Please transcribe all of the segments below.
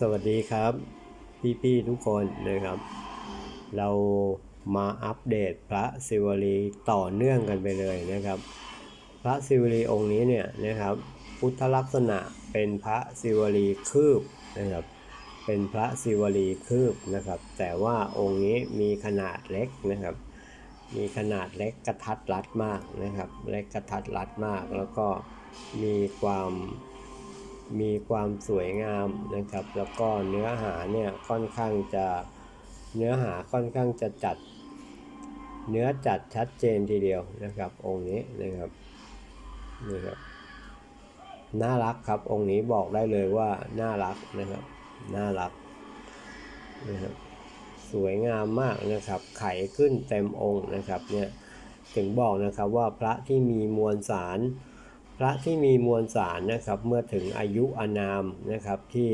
สวัสดีครับ พี่ๆทุกคนนะครับ เรามาอัปเดตพระศิวลีต่อเนื่องกันไปเลยนะครับ พระศิวลีองค์นี้เนี่ยนะครับ พุทธลักษณะเป็นพระศิวลีคืบนะครับ เป็นพระศิวลีคืบนะครับ แต่ว่าองค์นี้มีขนาดเล็กนะครับ มีขนาดเล็กกระทัดรัดมากนะครับ เล็กกระทัดรัดมาก แล้วก็มีความ มีความสวยงามนะครับ แล้วก็เนื้อหาเนี่ยค่อนข้างจะเนื้อหาค่อนข้างจะจัด เนื้อจัดชัดเจนทีเดียวนะครับ องค์นี้นะครับนี่ครับน่ารักครับองค์นี้บอกได้เลยว่าน่ารักนะครับน่ารักนะครับสวยงามมากนะครับ ไขขึ้นเต็มองค์นะครับเนี่ยถึงบอกนะครับว่าพระที่มีมวลสาร พระที่มีมวลสารนะครับเมื่อถึงอายุอานามนะครับที่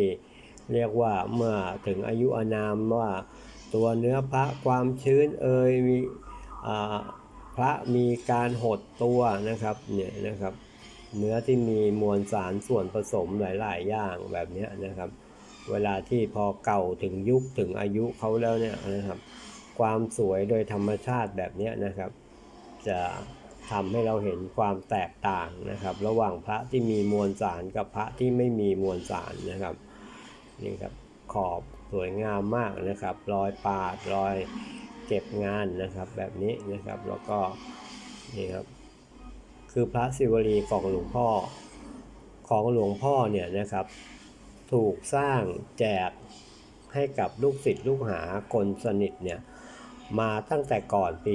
เรียกว่าเมื่อถึงอายุอานามว่าตัวเนื้อพระความชื้นเอ่ยมีพระมีการหดตัวนะครับเนี่ยนะครับเนื้อที่มีมวลสารส่วนผสมหลาย ๆ อย่างแบบนี้นะครับ เวลาที่พอเก่าถึงยุคถึงอายุเขาแล้วเนี่ยนะครับ ความสวยโดยธรรมชาติแบบนี้นะครับ จะ ทำให้เราเห็นความแตกต่างนะครับ ระหว่างพระที่มีมวลสารกับพระที่ไม่มีมวลสารนะครับนี่ครับขอบสวยงามมากนะครับ รอยปาดรอยเก็บงานนะครับ แบบนี้นะครับแล้วก็นี่ครับคือพระศิวลีของหลวงพ่อของหลวงพ่อเนี่ยนะครับ ถูกสร้างแจกให้กับลูกศิษย์ลูกหาคนสนิทเนี่ย มาตั้งแต่ก่อนปี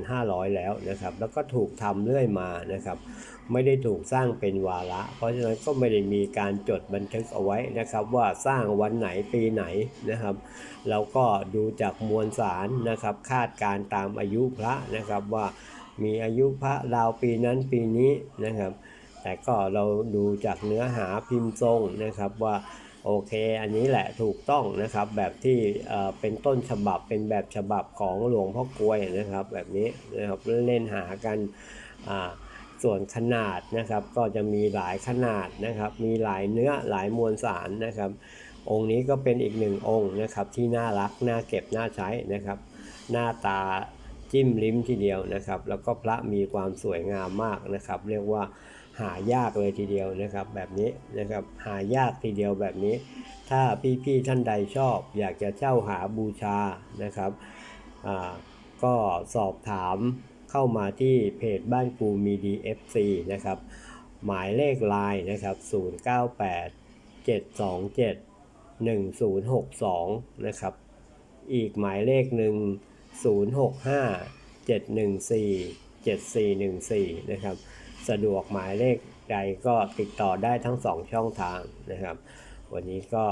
2500 แล้วนะครับ แล้วก็ถูกทำเรื่อยมานะครับ ไม่ได้ถูกสร้างเป็นวาระ เพราะฉะนั้นก็ไม่ได้มีการจดบันทึกเอาไว้นะครับ ว่าสร้างวันไหนปีไหนนะครับ เราก็ดูจากมวลสารนะครับ คาดการตามอายุพระนะครับว่ามีอายุพระราวปีนั้นปีนี้นะครับ แต่ก็เราดูจากเนื้อหาพิมพ์ทรงนะครับว่า โอเคอันนี้แหละถูกต้องนะครับ แบบที่เป็นต้นฉบับเป็นแบบฉบับของหลวงพ่อกลวยนะครับ แบบนี้นะครับเล่นหากันส่วนขนาดนะครับก็จะมีหลายขนาดนะครับ มีหลายเนื้อหลายมวลสารนะครับ องค์นี้ก็เป็นอีกหนึ่งองค์นะครับที่น่ารักน่าเก็บน่าใช้นะครับ หน้าตาจิ้มลิ้มทีเดียวนะครับ แล้วก็พระมีความสวยงามมากนะครับ เรียกว่า หายากเลยทีเดียวนะครับ แบบนี้นะครับหายากทีเดียวแบบนี้ ถ้าพี่ๆท่านใดชอบ อยากจะเช่าหาบูชานะครับก็สอบถามเข้ามาที่เพจบ้านกูมีดี FC นะครับ หมายเลขไลน์นะครับ 098 727 1062 นะครับ อีกหมายเลขหนึ่ง065 714 7414 นะครับ สะดวกหมายเลขใดก็ติดต่อได้ทั้ง2ช่องทางนะครับ วันนี้ก็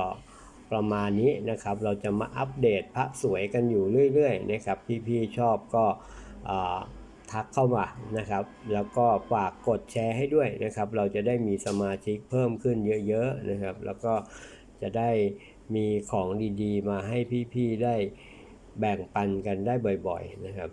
ประมาณนี้นะครับ เราจะมาอัปเดตพระสวยกันอยู่เรื่อยๆนะครับ พี่ๆชอบก็ทักเข้ามานะครับ แล้วก็ฝากกดแชร์ให้ด้วยนะครับ เราจะได้มีสมาชิกเพิ่มขึ้นเยอะๆนะครับ แล้วก็จะได้มีของดีๆ มาให้พี่ๆได้แบ่งปันกันได้บ่อยๆนะครับ